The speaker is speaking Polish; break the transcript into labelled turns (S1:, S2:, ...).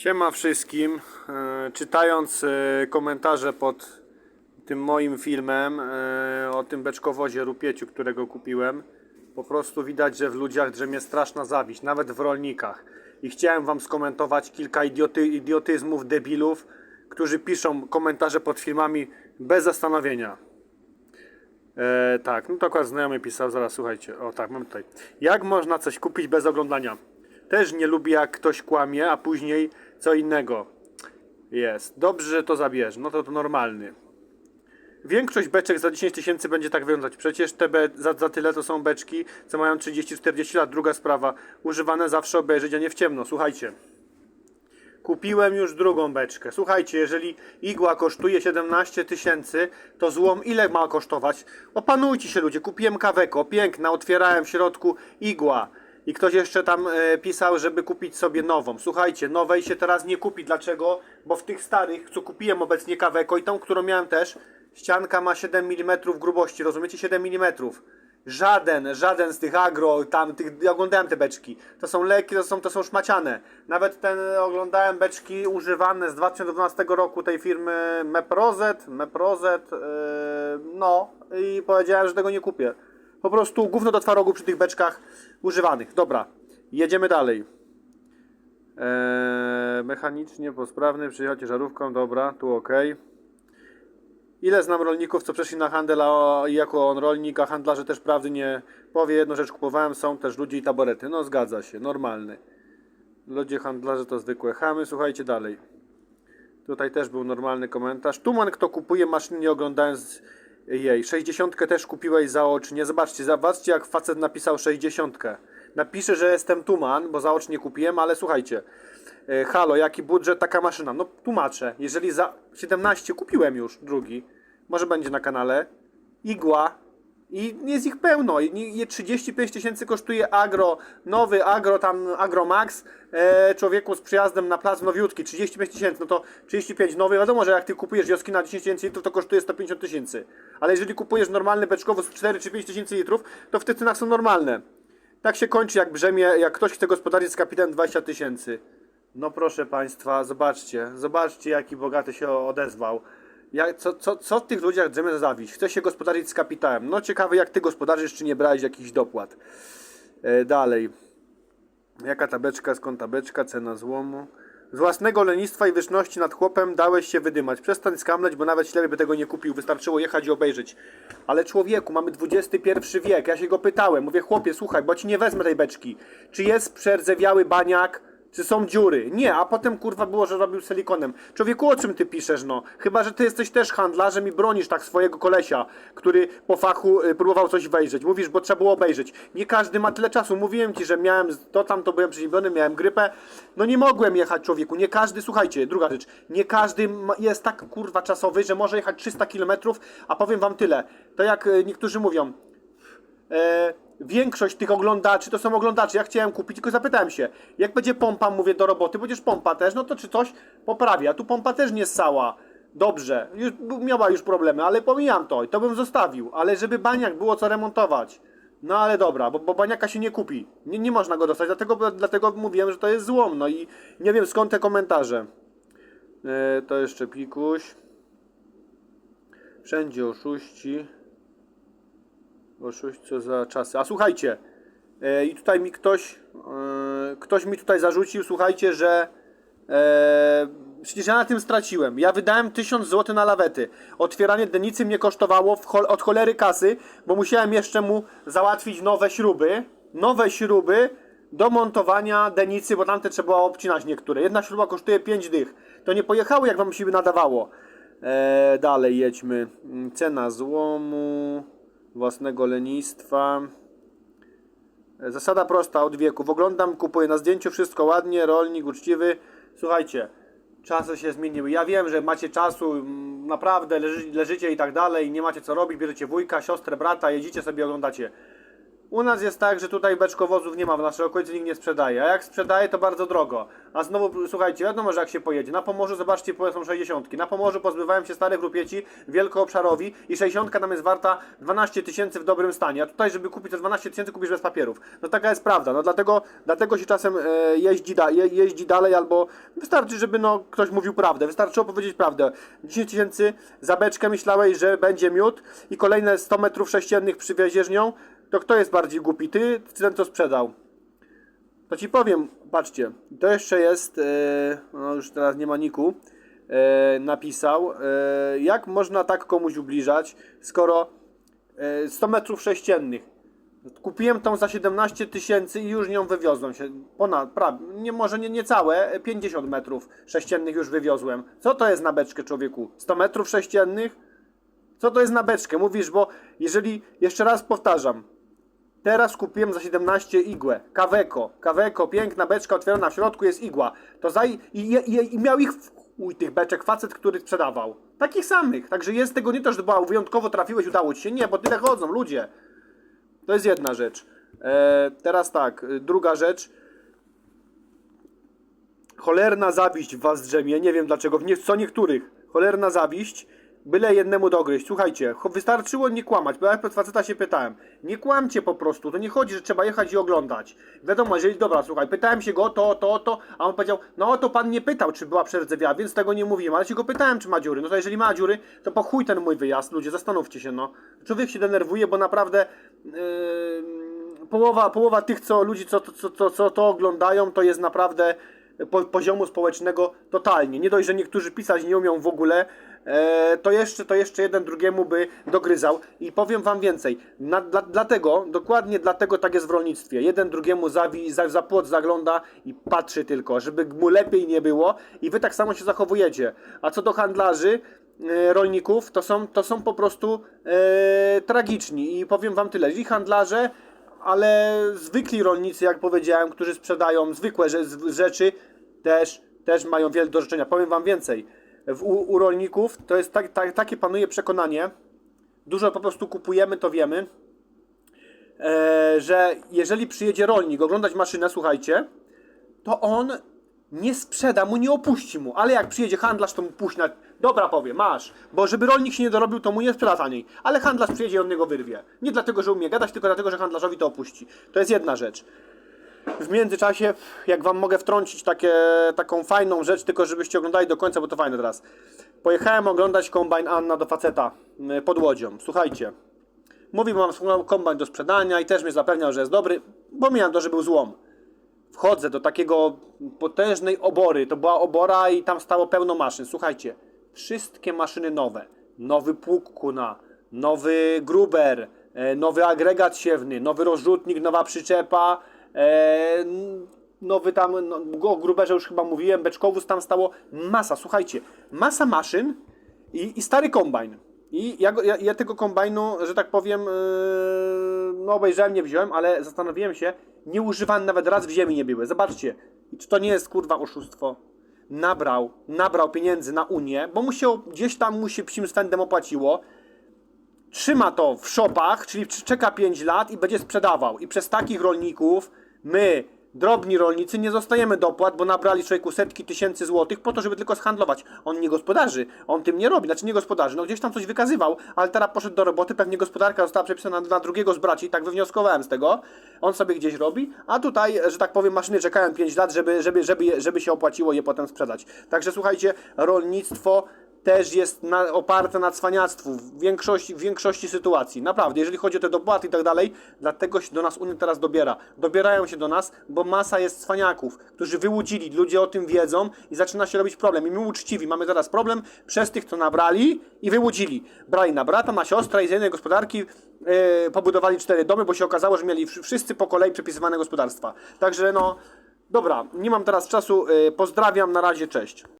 S1: Siema wszystkim. E, Czytając e, komentarze pod tym moim filmem e, o tym beczkowozie rupieciu, którego kupiłem, po prostu widać, że w ludziach drzemie straszna zawiść, nawet w rolnikach. I chciałem wam skomentować kilka idioty, idiotyzmów, debilów, którzy piszą komentarze pod filmami bez zastanowienia. E, tak, no to akurat znajomy pisał, zaraz słuchajcie. O tak, mam tutaj. Jak można coś kupić bez oglądania? Też nie lubię jak ktoś kłamie, a później co innego jest. Dobrze, że to zabierz. No to to normalny. Większość beczek za 10 tysięcy będzie tak wyglądać. Przecież te be- za, za tyle to są beczki, co mają 30-40 lat. Druga sprawa. Używane zawsze obejrzeć, a nie w ciemno. Słuchajcie. Kupiłem już drugą beczkę. Słuchajcie, jeżeli igła kosztuje 17 tysięcy, to złom ile ma kosztować? Opanujcie się ludzie, kupiłem kaweko, piękna, otwierałem w środku igła. I ktoś jeszcze tam e, pisał, żeby kupić sobie nową. Słuchajcie, nowej się teraz nie kupi. Dlaczego? Bo w tych starych, co kupiłem obecnie kaweko i tą, którą miałem też, ścianka ma 7 mm grubości, rozumiecie? 7 mm. Żaden, żaden z tych agro, tam, tych, ja oglądałem te beczki. To są leki, to są, to są szmaciane. Nawet ten, oglądałem beczki używane z 2012 roku tej firmy Meprozet, Meprozet, yy, no i powiedziałem, że tego nie kupię. Po prostu gówno do twarogu przy tych beczkach używanych. Dobra, jedziemy dalej. Eee, mechanicznie, posprawny, przyjechał ciężarówką, dobra, tu ok. Ile znam rolników, co przeszli na handel, a jako on rolnik, a handlarze też prawdy nie powie. Jedną rzecz kupowałem, są też ludzie i taborety. No zgadza się, normalny. Ludzie handlarze to zwykłe chamy. Słuchajcie dalej. Tutaj też był normalny komentarz. Tuman, kto kupuje maszyny nie oglądając jej. 60 też kupiłeś zaocznie. Zobaczcie, zobaczcie jak facet napisał 60. Napisze, że jestem Tuman, bo zaocznie kupiłem, ale słuchajcie. E, Halo, jaki budżet, taka maszyna? No tłumaczę. Jeżeli za 17 kupiłem już drugi, może będzie na kanale, igła i jest ich pełno. I nie- 35 tysięcy kosztuje agro, nowy agro, tam agro max, e, człowieku z przyjazdem na plac nowiutki, 35 tysięcy, no to 35 nowy, wiadomo, że jak ty kupujesz wioski na 10 tysięcy litrów, to kosztuje 150 tysięcy. Ale jeżeli kupujesz normalny beczkowy z 4 czy 5 tysięcy litrów, to w tych cenach są normalne. Tak się kończy jak brzemię, jak ktoś chce gospodarzyć z kapitanem 20 tysięcy. No proszę Państwa, zobaczcie, zobaczcie jaki bogaty się odezwał. Co, co, co w tych ludziach za zawiść? Chce się gospodarzyć z kapitałem. No ciekawe jak Ty gospodarzysz, czy nie brałeś jakichś dopłat. E, dalej. Jaka tabeczka, skąd tabeczka, cena złomu. Z własnego lenistwa i wyżności nad chłopem dałeś się wydymać. Przestań skamleć, bo nawet ślepy by tego nie kupił. Wystarczyło jechać i obejrzeć. Ale człowieku, mamy XXI wiek. Ja się go pytałem. Mówię, chłopie, słuchaj, bo ci nie wezmę tej beczki. Czy jest przerdzewiały baniak? Czy są dziury? Nie, a potem kurwa było, że robił silikonem. Człowieku, o czym ty piszesz, no? Chyba, że ty jesteś też handlarzem i bronisz tak swojego kolesia, który po fachu y, próbował coś wejrzeć. Mówisz, bo trzeba było obejrzeć. Nie każdy ma tyle czasu. Mówiłem ci, że miałem to tam, to byłem przeziębiony, miałem grypę. No nie mogłem jechać, człowieku. Nie każdy, słuchajcie, druga rzecz. Nie każdy ma- jest tak kurwa czasowy, że może jechać 300 km, a powiem wam tyle. To jak y, niektórzy mówią, e, większość tych oglądaczy to są oglądacze. Ja chciałem kupić, tylko zapytałem się, jak będzie pompa, mówię do roboty, będziesz pompa też, no to czy coś poprawia. Tu pompa też nie ssała. Dobrze, już, miała już problemy, ale pomijam to i to bym zostawił. Ale żeby baniak było co remontować. No ale dobra, bo, bo baniaka się nie kupi. Nie, nie można go dostać, dlatego, dlatego mówiłem, że to jest złom. No i nie wiem skąd te komentarze. E, to jeszcze pikuś. Wszędzie oszuści. Oszuść, co za czasy. A słuchajcie, e, i tutaj mi ktoś, e, ktoś mi tutaj zarzucił, słuchajcie, że e, przecież ja na tym straciłem. Ja wydałem 1000 zł na lawety. Otwieranie denicy mnie kosztowało od cholery kasy, bo musiałem jeszcze mu załatwić nowe śruby, nowe śruby do montowania denicy, bo tamte trzeba obcinać niektóre. Jedna śruba kosztuje 5 dych. To nie pojechało, jak wam się by nadawało. Dalej jedźmy. Mm, Cena złomu, własnego lenistwa. Zasada prosta od wieków. Oglądam, kupuję na zdjęciu, wszystko ładnie, rolnik, uczciwy. Słuchajcie, czasy się zmieniły. Ja wiem, że macie czasu, mm, naprawdę leży, leżycie i tak dalej, nie macie co robić, bierzecie wujka, siostrę, brata, jedziecie sobie, oglądacie. U nas jest tak, że tutaj beczkowozów nie ma w naszej okolicy, nikt nie sprzedaje. A jak sprzedaje, to bardzo drogo. A znowu, słuchajcie, wiadomo, że jak się pojedzie. Na Pomorzu, zobaczcie, są 60. Na Pomorzu pozbywałem się starych rupieci wielkoobszarowi i 60 nam jest warta 12 tysięcy w dobrym stanie. A tutaj, żeby kupić te 12 tysięcy, kupisz bez papierów. No taka jest prawda. No dlatego, dlatego się czasem e, jeździ, da, je, jeździ dalej, albo wystarczy, żeby no, ktoś mówił prawdę. Wystarczyło powiedzieć prawdę. 10 tysięcy za beczkę myślałeś, że będzie miód i kolejne 100 metrów sześciennych przywieziesz nią, to kto jest bardziej głupi? Ty ten, co sprzedał? To ci powiem, patrzcie, to jeszcze jest, e, no już teraz nie ma niku, e, napisał, e, jak można tak komuś ubliżać, skoro e, 100 metrów sześciennych. Kupiłem tą za 17 tysięcy i już nią wywiozłem się. Ponad, pra, nie, może nie, nie całe, 50 metrów sześciennych już wywiozłem. Co to jest na beczkę, człowieku? 100 metrów sześciennych? Co to jest na beczkę? Mówisz, bo jeżeli, jeszcze raz powtarzam, Teraz kupiłem za 17 igłę. Kaweko. Kaweko, piękna beczka otwierana, w środku jest igła. To za... I, i, i miał ich w tych beczek facet, który sprzedawał. Takich samych. Także jest tego nie to, że była wyjątkowo trafiłeś, udało ci się. Nie, bo tyle chodzą ludzie. To jest jedna rzecz. E, teraz tak, y, druga rzecz. Cholerna zawiść w was drzemie. Nie wiem dlaczego. Nie, co niektórych. Cholerna zawiść. Byle jednemu dogryźć. Słuchajcie, wystarczyło nie kłamać, bo ja faceta się pytałem. Nie kłamcie po prostu, to nie chodzi, że trzeba jechać i oglądać. Wiadomo, jeżeli, dobra, słuchaj, pytałem się go to, to, to, a on powiedział, no to pan nie pytał, czy była przerdzewiała, więc tego nie mówiłem, ale się go pytałem, czy ma dziury. No to jeżeli ma dziury, to po chuj ten mój wyjazd, ludzie, zastanówcie się, no. Człowiek się denerwuje, bo naprawdę yy, połowa, połowa tych, co ludzi, co, co, co, co to oglądają, to jest naprawdę po, poziomu społecznego totalnie. Nie dość, że niektórzy pisać nie umią w ogóle, to, jeszcze, to jeszcze jeden drugiemu by dogryzał. I powiem wam więcej. Na, dla, dlatego, dokładnie dlatego tak jest w rolnictwie. Jeden drugiemu zawi, za, za płot zagląda i patrzy tylko, żeby mu lepiej nie było. I wy tak samo się zachowujecie. A co do handlarzy, e, rolników, to są, to są po prostu e, tragiczni. I powiem wam tyle. I handlarze ale zwykli rolnicy, jak powiedziałem, którzy sprzedają zwykłe rzeczy, też, też mają wiele do życzenia. Powiem Wam więcej. W, u, u rolników to jest tak, tak, takie panuje przekonanie, dużo po prostu kupujemy, to wiemy, e, że jeżeli przyjedzie rolnik oglądać maszynę, słuchajcie, to on nie sprzeda mu, nie opuści mu, ale jak przyjedzie handlarz, to mu puści na... Dobra, powie, masz, bo żeby rolnik się nie dorobił, to mu nie sprzeda taniej, ale handlarz przyjedzie i od niego wyrwie. Nie dlatego, że umie gadać, tylko dlatego, że handlarzowi to opuści. To jest jedna rzecz. W międzyczasie, jak wam mogę wtrącić takie, taką fajną rzecz, tylko żebyście oglądali do końca, bo to fajne teraz. Pojechałem oglądać kombajn Anna do faceta y, pod Łodzią. Słuchajcie, mówi, mam kombajn do sprzedania i też mnie zapewniał, że jest dobry, bo miałem to, że był złom wchodzę do takiego potężnej obory. To była obora i tam stało pełno maszyn. Słuchajcie, wszystkie maszyny nowe. Nowy pług kuna, nowy gruber, e, nowy agregat siewny, nowy rozrzutnik, nowa przyczepa, nowy tam, no, o gruberze już chyba mówiłem, beczkowóz tam stało masa. Słuchajcie, masa maszyn i, i stary kombajn. I ja, ja, ja tego kombajnu, że tak powiem, yy, no obejrzałem, nie wziąłem, ale zastanowiłem się, nieużywany nawet raz w ziemi nie były. Zobaczcie, czy to nie jest kurwa oszustwo? Nabrał, nabrał pieniędzy na Unię, bo mu się gdzieś tam mu się psim swędem opłaciło. Trzyma to w shopach, czyli czeka 5 lat i będzie sprzedawał. I przez takich rolników my, drobni rolnicy, nie zostajemy dopłat, bo nabrali człowieku setki tysięcy złotych po to, żeby tylko zhandlować. On nie gospodarzy, on tym nie robi, znaczy nie gospodarzy. No gdzieś tam coś wykazywał, ale teraz poszedł do roboty, pewnie gospodarka została przepisana na, drugiego z braci, tak wywnioskowałem z tego. On sobie gdzieś robi, a tutaj, że tak powiem, maszyny czekają 5 lat, żeby, żeby, żeby, żeby się opłaciło je potem sprzedać. Także słuchajcie, rolnictwo też jest na, oparte na cwaniactwu w większości, w większości sytuacji. Naprawdę, jeżeli chodzi o te dopłaty i tak dalej, dlatego się do nas Unia teraz dobiera. Dobierają się do nas, bo masa jest cwaniaków, którzy wyłudzili, ludzie o tym wiedzą i zaczyna się robić problem. I my uczciwi mamy teraz problem przez tych, co nabrali i wyłudzili. Brali na brata, na siostrę i z jednej gospodarki yy, pobudowali cztery domy, bo się okazało, że mieli wsz- wszyscy po kolei przepisywane gospodarstwa. Także no, dobra, nie mam teraz czasu, yy, pozdrawiam, na razie, cześć.